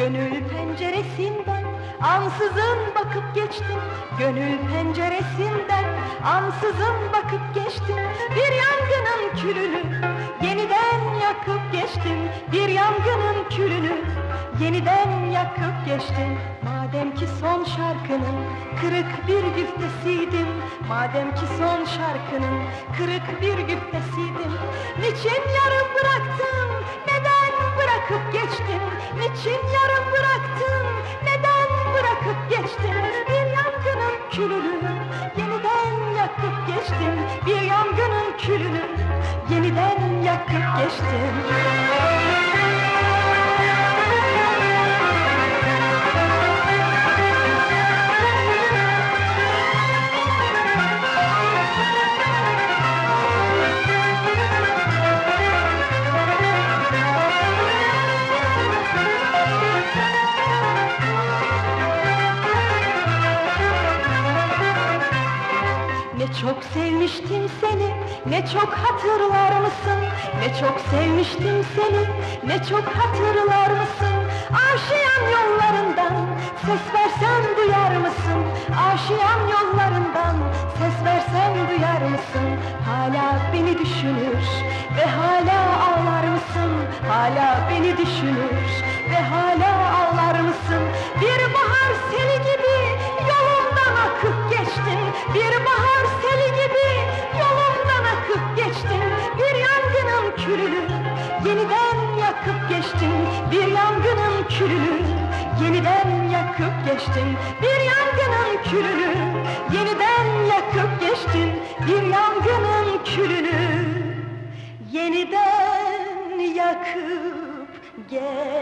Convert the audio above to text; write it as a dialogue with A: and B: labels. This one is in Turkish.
A: Gönül penceresinden ansızın bakıp geçtin Gönül penceresinden ansızın bakıp geçtin Bir yangının külünü yeniden yakıp geçtin Bir yangının külünü yeniden yakıp geçtin Madem ki son şarkının kırık bir güftesiydim Madem ki son şarkının kırık bir güftesiydim Niçin yarım bıraktım? Neden Bir yangının külünü yeniden yakıp geçtim Ne çok sevmiştim seni, ne çok hatırlar mısın? Ne çok sevmiştim seni, ne çok hatırlar mısın? Aşiyan yollarından ses versen duyar mısın? Aşiyan yollarından ses versen duyar mısın? Hala beni düşünür ve hala ağlar mısın? Hala beni düşünür ve hala külünü yeniden yakıp geçtin Bir yangının külünü yeniden yakıp geçtin Bir yangının külünü yeniden yakıp geçtin Bir yangının külünü yeniden yakıp geçtin